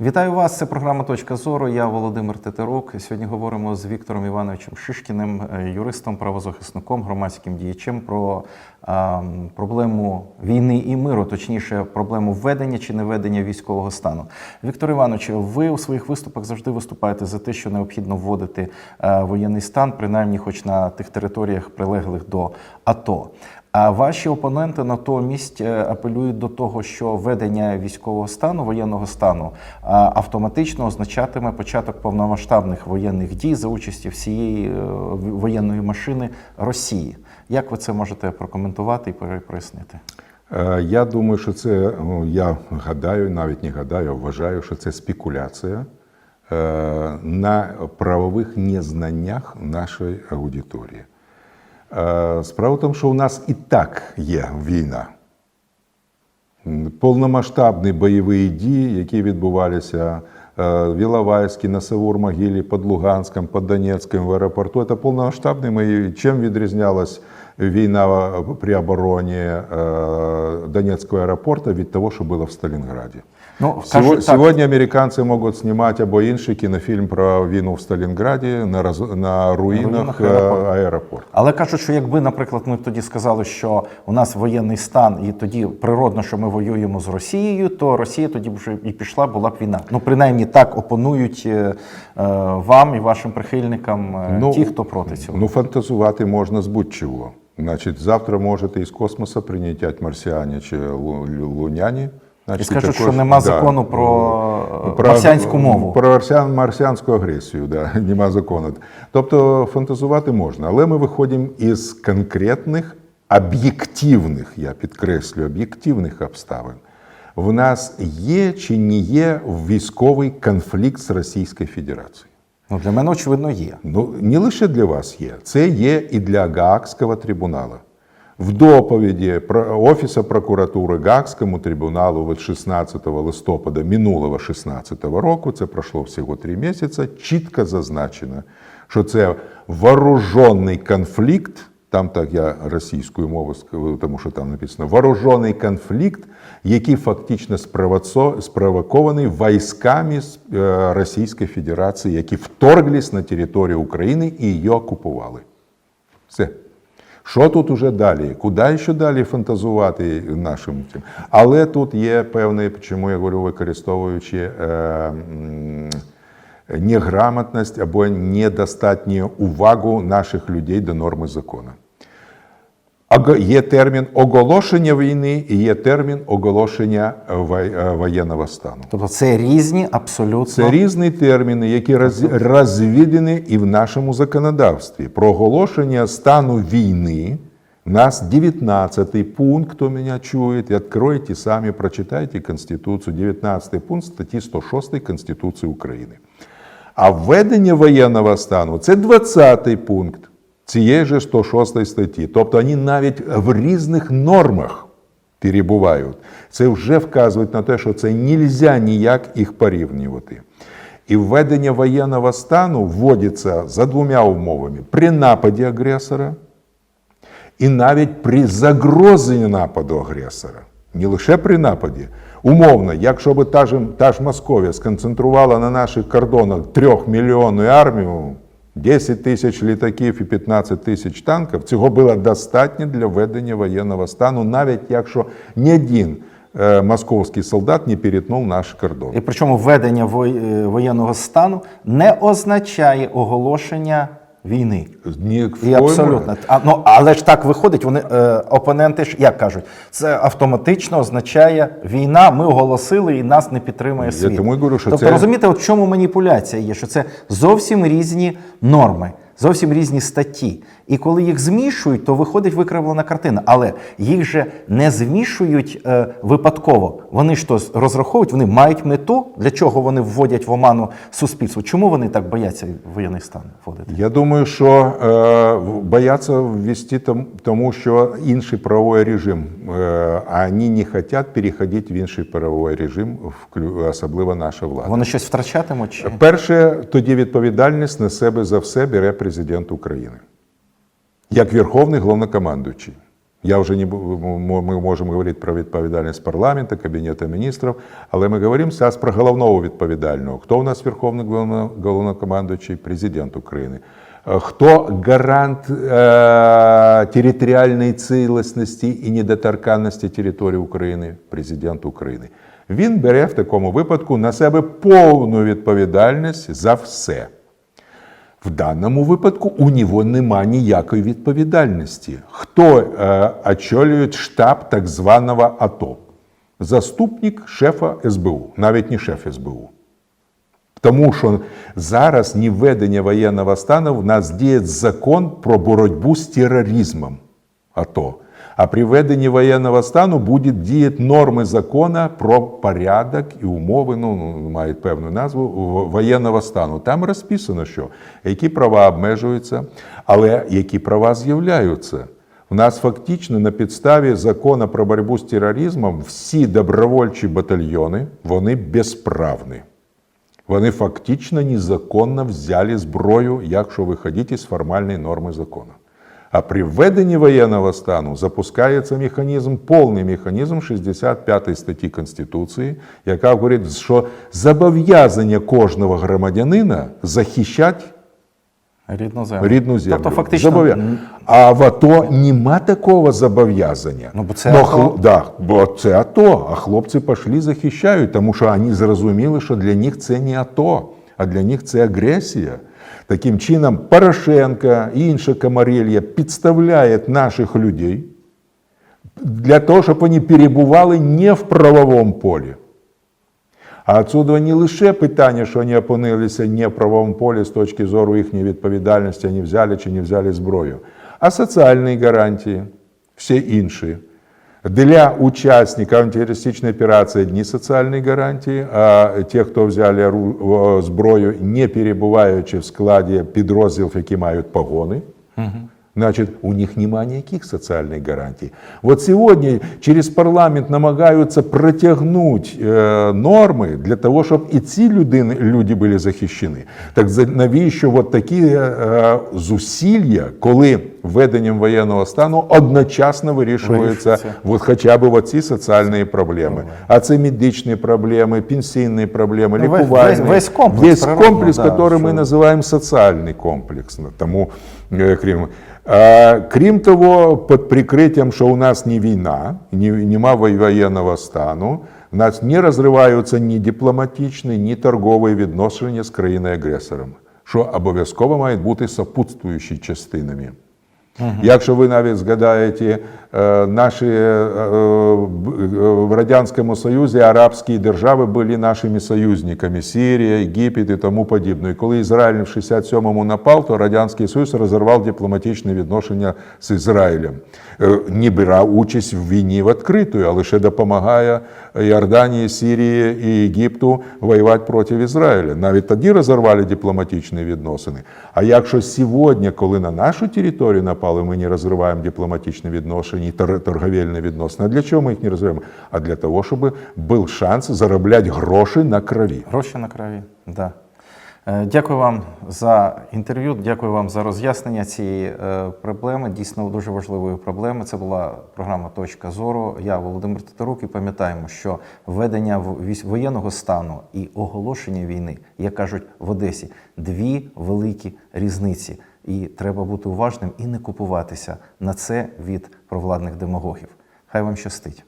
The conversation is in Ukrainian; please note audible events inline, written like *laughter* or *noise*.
Вітаю вас. Це програма Точка зору. Я Володимир Тетерук. Сьогодні говоримо з Віктором Івановичем Шишкіним, е, юристом, правозахисником, громадським діячем про е, проблему війни і миру, точніше, проблему введення чи не введення військового стану. Віктор Іванович, ви у своїх виступах завжди виступаєте за те, що необхідно вводити е, воєнний стан, принаймні, хоч на тих територіях, прилеглих до АТО. А ваші опоненти натомість е, апелюють до того, що введення військового стану, воєнного стану автоматично означатиме початок повномасштабних воєнних дій за участі всієї е, воєнної машини Росії. Як ви це можете прокоментувати і прояснити? Е, Я думаю, що це ну, я гадаю, навіть не гадаю, вважаю, що це спекуляція на правових незнаннях нашої аудиторії. Е, Справа в тому, що у нас і так є війна. Повномасштабні бойові дії, які відбувалися е, в Іловайській, на Савур-Могилі, під Луганськом, під Донецьком в аеропорту. Це повномасштабні мої. Чим відрізнялась війна при обороні е, Донецького аеропорту від того, що було в Сталінграді? Ну, Сего- так, Сегодня американцы могут снимать або інший кінофільм про війну в Сталінграді на, роз- на руїнах, руїнах е, аеропорту. Але кажуть, що якби, наприклад, ми тоді сказали, що у нас воєнний стан, і тоді природно, що ми воюємо з Росією, то Росія тоді б вже і пішла, була б війна. Ну, принаймні так опонують е, е, вам і вашим прихильникам е, ті, хто проти цього. Ну, фантазувати можна з будь-чого. Значить, завтра можете із космосу прилетять марсіані чи лу- луняні. і скажуть, також- що нема да, закону про, е, про- марсіанську мову. Про марсіан, марсіанську агресію, да, *laughs* нема закону. Тобто фантазувати можна, але ми виходимо із конкретних об'єктивних, я підкреслю, об'єктивних обставин. В нас є чи не є військовий конфлікт з Російською Федерацією. Ну, для мене, очевидно, є. Ну, не лише для вас є, це є і для Гаагського трибуналу. В доповіді Офісу прокуратури Гаагському трибуналу від 16 листопада минулого 16 року, це пройшло всього три місяці, чітко зазначено, що це вооружений конфлікт, там так я російською мовою тому що там написано вооружений конфлікт, який фактично спровокований військами е, Російської Федерації, які вторглись на територію України і її окупували. Все. Що тут уже далі? Куди ще далі фантазувати нашим? Але тут є певний, чому я говорю, використовуючи е, неграмотність або недостатню увагу наших людей до норми закону. Є термін оголошення війни і є термін оголошення е, е, воєнного стану. Тобто це різні абсолютно. Це різні терміни, які роз- розвідені і в нашому законодавстві. Про оголошення стану війни. У нас 19 пункт, хто мене чує, відкройте самі, прочитайте Конституцію. 19 пункт статті 106 Конституції України. А введення воєнного стану це 20 пункт цієї же 106 статті. Тобто вони навіть в різних нормах перебувають. Це вже вказує на те, що це нельзя ніяк їх порівнювати. І введення воєнного стану вводиться за двома умовами: при нападі агресора і навіть при загрозі нападу агресора. Не лише при нападі. Умовно, якщо б та ж, та ж Московія сконцентрувала на наших кордонах трьохмільйонну армію, 10 тисяч літаків і 15 тисяч танків, цього було достатньо для введення воєнного стану, навіть якщо ні один е, московський солдат не перетнув наш кордон. І причому введення е, воєнного стану не означає оголошення війни. Ні, І абсолютно. А, ну, але ж так виходить, вони е, опоненти ж як кажуть, це автоматично означає війна, ми оголосили і нас не підтримує Я світ. тому й говорю, що тобто це- розумієте, от в чому маніпуляція є, що це зовсім різні норми, зовсім різні статті. І коли їх змішують, то виходить викривлена картина. Але їх же не змішують е, випадково. Вони ж то розраховують, вони мають мету, для чого вони вводять в оману суспільство. Чому вони так бояться воєнний стан вводити? Я думаю, що е, бояться ввести там, тому, що інший правовий режим, е, а вони не хочуть переходити в інший правовий режим, особливо наша влада. Вони щось втрачатимуть? Чи? Перше, тоді відповідальність на себе за все бере президент України як верховний головнокомандуючий. Я вже не ми можемо говорити про відповідальність парламенту, кабінету міністрів, але ми говоримо зараз про головного відповідального. Хто у нас верховний головно- головнокомандуючий? Президент України. Е, Хто гарант е, територіальної цілісності і недоторканності території України? Президент України. Він бере в такому випадку на себе повну відповідальність за все. В даному випадку у нього нема ніякої відповідальності. Хто е, очолює штаб так званого АТО? Заступник шефа СБУ, навіть не шеф СБУ. Тому що зараз ні введення воєнного стану в нас діє закон про боротьбу з тероризмом АТО. А при введенні воєнного стану будуть діяти норми закону про порядок і умови, ну, ну, мають певну назву воєнного стану. Там розписано, що які права обмежуються, але які права з'являються. У нас фактично на підставі закону про боротьбу з тероризмом всі добровольчі батальйони вони безправні. Вони фактично незаконно взяли зброю, якщо виходити з формальної норми закону. А при введенні воєнного стану запускається механізм, повний механізм 65 статті Конституції, яка говорить, що зобов'язання кожного громадянина захищати Рідну землю. рідну землю. Тобто, фактично, Зобов'я- А в АТО нема такого зобов'язання. Ну, бо це Но АТО. хл- Да, бо це АТО, а хлопці пішли захищають, тому що вони зрозуміли, що для них це не АТО, а для них це агресія. Таким чином, Порошенко і інша комарилья підставляють наших людей для того, щоб вони перебували не в правовому полі. А отсюда не лише питання, що вони опинилися не в правовому полі з точки зору їхньої відповідальності, вони взяли чи не взяли зброю, а соціальні гарантії, всі інші. Для участников антитерористичної операції одни соціальні гарантії, а ті, хто взяли зброю, не перебуваючи в складі підрозділів, які мають погони, Значит, у них нема никаких социальных гарантий. Вот сегодня через парламент намагаються протягнуть е, норми для того, щоб і ці людини, люди були захищені. Так навіщо от такі е, зусилля, коли введенням воєнного стану одночасно вирішуються от хоча б оці соціальні проблеми. А це медичні проблеми, пенсійні проблеми, Ну, весь- лікувальні. весь- весь комплекс, Весь природно, комплекс, да, який ми що- називаємо соціальний комплекс. Тому, е, крім, крім того, під прикриттям, що у нас не війна, нема воєнного стану, у нас не розриваються ні дипломатичні, ні торгові відношення з країною-агресором, що обов'язково мають бути сопутствуючі частинами. Якщо ви навіть згадаєте, е, наші е, е, в Радянському Союзі арабські держави були нашими союзниками Сирія, Єгипет і тому подібне. І коли Ізраїль в 67-му напав, то Радянський Союз розірвав дипломатичні відношення з Ізраїлем. Не брав участь в війні в відкриту, а лише допомагає Йорданії, Сирії і Єгипту воювати проти Ізраїля. Навіть тоді розірвали дипломатичні відносини. А якщо сьогодні, коли на нашу територію напали, ми не розриваємо дипломатичні відношення і тор- торговельні відносини. А для чого ми їх не розриваємо? А для того, щоб був шанс заробляти гроші на крові. Гроші на крові. Да. Е, Дякую вам за інтерв'ю. Дякую вам за роз'яснення цієї е, проблеми. Дійсно дуже важливої проблеми. Це була програма Точка зору. Я Володимир Татарук. І пам'ятаємо, що введення воєнного стану і оголошення війни, як кажуть в Одесі, дві великі різниці. І треба бути уважним і не купуватися на це від провладних демагогів. Хай вам щастить.